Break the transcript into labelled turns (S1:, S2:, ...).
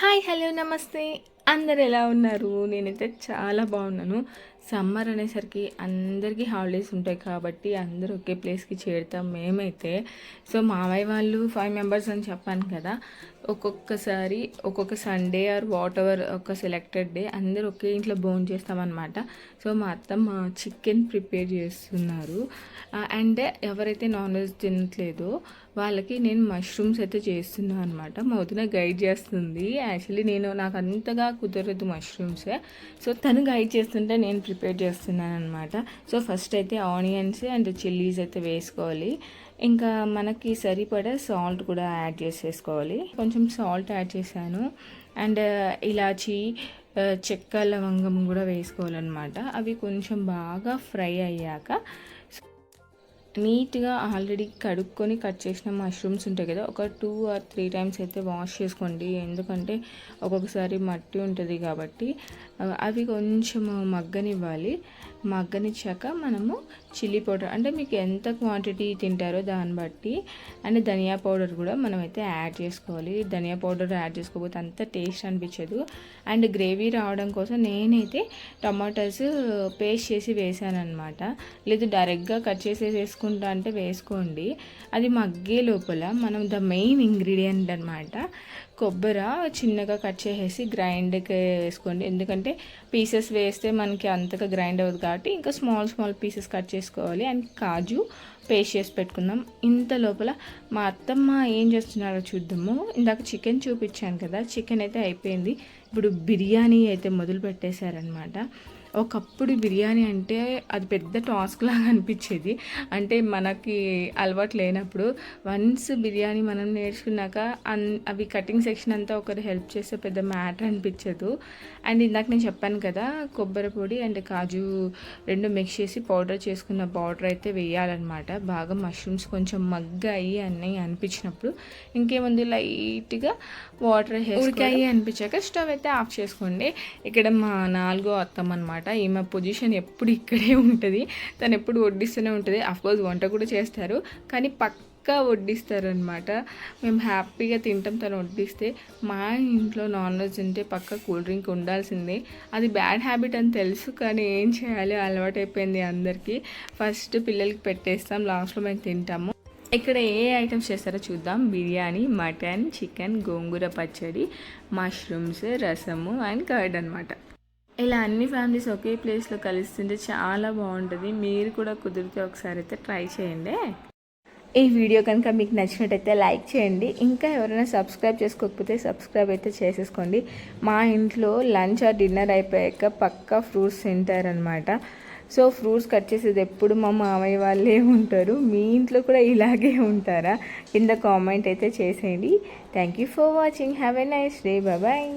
S1: Hi hello నమస్తే. అందరు ఎలా ఉన్నారు? నేనైతే చాలా బాగున్నాను. సమ్మర్ అనేసరికి అందరికీ హాలిడేస్ ఉంటాయి కాబట్టి అందరూ ఒకే ప్లేస్కి చేరుతాం మేమైతే. సో మామయ్య వాళ్ళు ఫైవ్ మెంబర్స్ అని చెప్పాను కదా ఒక్కొక్కసారి ఒక్కొక్క సండే ఆర్ వాట్ ఎవర్ ఒక సెలెక్టెడ్ డే అందరూ ఒకే ఇంట్లో భోజనం చేస్తామన్నమాట. సో మా అత్తమ్మ చికెన్ ప్రిపేర్ చేస్తున్నారు. అండ్ ఎవరైతే నాన్ వెజ్ తినట్లేదో వాళ్ళకి నేను మష్రూమ్స్ అయితే చేస్తున్నాను అనమాట మా వదిన గైడ్ చేస్తుంది. యాక్చువల్లీ నేను నాకు అంతగా కుదరదు మష్రూమ్స్. సో తను గైడ్ చేస్తుంటే నేను ప్రిపేర్ చేస్తున్నాను అనమాట సో ఫస్ట్ అయితే ఆనియన్స్ అండ్ చిల్లీస్ అయితే వేసుకోవాలి. ఇంకా మనకి సరిపడా సాల్ట్ కూడా యాడ్ చేసేసుకోవాలి. కొంచెం సాల్ట్ యాడ్ చేశాను. అండ్ ఇలాచి చెక్క లవంగం కూడా వేసుకోవాలన్నమాట. అవి కొంచెం బాగా ఫ్రై అయ్యాక నీట్గా ఆల్రెడీ కడుక్కొని కట్ చేసిన మష్రూమ్స్ ఉంటాయి కదా ఒక టూ ఆర్ త్రీ టైమ్స్ అయితే వాష్ చేసుకోండి. ఎందుకంటే ఒక్కొక్కసారి మట్టి ఉంటుంది కాబట్టి అవి కొంచెం మగ్గనివ్వాలి. మగ్గనిచ్చాక మనము చిల్లీ పౌడర్ అంటే మీకు ఎంత క్వాంటిటీ తింటారో దాన్ని బట్టి అండ్ ధనియా పౌడర్ కూడా మనమైతే యాడ్ చేసుకోవాలి. ధనియా పౌడర్ యాడ్ చేసుకోకపోతే అంత టేస్ట్ అనిపించదు. అండ్ గ్రేవీ రావడం కోసం నేనైతే టమాటాస్ పేస్ట్ చేసి వేసాను అనమాట లేదు డైరెక్ట్గా కట్ చేసి వేసుకుంటా అంటే వేసుకోండి. అది మగ్గే లోపల మనం ద మెయిన్ ఇంగ్రీడియంట్ అనమాట కొబ్బరి చిన్నగా కట్ చేసేసి గ్రైండ్కి వేసుకోండి. ఎందుకంటే పీసెస్ వేస్తే మనకి అంతగా గ్రైండ్ అవ్వదు కాబట్టి ఇంకా స్మాల్ స్మాల్ పీసెస్ కట్ చేసుకోవాలి. అండ్ కాజు పేస్ట్ చేసి పెట్టుకుందాం. ఇంత లోపల మా అత్తమ్మ ఏం చేస్తున్నారో చూద్దాము. ఇందాక చికెన్ చూపించాను కదా. చికెన్ అయితే అయిపోయింది. ఇప్పుడు బిర్యానీ అయితే మొదలు పెట్టేశారనమాట ఒకప్పుడు బిర్యానీ అంటే అది పెద్ద టాస్క్ లాగా అనిపించేది. అంటే మనకి అలవాటు లేనప్పుడు వన్స్ బిర్యానీ మనం నేర్చుకున్నాక అన్ అవి కటింగ్ సెక్షన్ అంతా ఒకరు హెల్ప్ చేస్తే పెద్ద మ్యాటర్ అనిపించదు. అండ్ ఇందాక నేను చెప్పాను కదా కొబ్బరి పొడి అండ్ కాజు రెండు మిక్స్ చేసి పౌడర్ చేసుకున్న పౌడర్ అయితే వేయాలన్నమాట. బాగా మష్రూమ్స్ కొంచెం మగ్గాయి అన్నీ అనిపించినప్పుడు ఇంకేముంది లైట్గా వాటర్ ఉడికాయి అనిపించాక స్టవ్ అయితే ఆఫ్ చేసుకోండి. ఇక్కడ మా నాలుగో అత్తమ్మ అనమాట ఈమె పొజిషన్ ఎప్పుడు ఇక్కడే ఉంటుంది. తను ఎప్పుడు వడ్డిస్తూనే ఉంటుంది. కోర్స్ వంట కూడా చేస్తారు. కానీ పక్కా వడ్డిస్తారనమాట. మేము హ్యాపీగా తింటాం తను వడ్డిస్తే. మా ఇంట్లో నాన్ వెజ్ తింటే పక్క కూల్ డ్రింక్ ఉండాల్సిందే. అది బ్యాడ్ హ్యాబిట్ అని తెలుసు కానీ ఏం చేయాలి? అలవాటు అయిపోయింది అందరికీ. ఫస్ట్ పిల్లలకి పెట్టేస్తాం. లాస్ట్లో మేము తింటాము. ఇక్కడ ఏ ఐటమ్స్ చేస్తారో చూద్దాం. బిర్యానీ మటన్ చికెన్ గోంగూర పచ్చడి మష్రూమ్స్ రసము అండ్ కర్డ్ అనమాట. ఇలా అన్ని ఫ్యామిలీస్ ఒకే ప్లేస్లో కలుస్తుంటే చాలా బాగుంటుంది. మీరు కూడా కుదిరితే ఒకసారి అయితే ట్రై చేయండి. ఈ వీడియో కనుక మీకు నచ్చినట్టయితే లైక్ చేయండి. ఇంకా ఎవరైనా సబ్స్క్రైబ్ చేసుకోకపోతే సబ్స్క్రైబ్ అయితే చేసేసుకోండి. మా ఇంట్లో లంచ్ ఆర్ డిన్నర్ అయిపోయాక పక్కా ఫ్రూట్స్ తింటారనమాట సో ఫ్రూట్స్ కట్ చేసేది ఎప్పుడు మా మామయ్య వాళ్ళే ఉంటారు. మీ ఇంట్లో కూడా ఇలాగే ఉంటారా? కింద కామెంట్ అయితే చేసేయండి. Thank you for watching have a nice day bye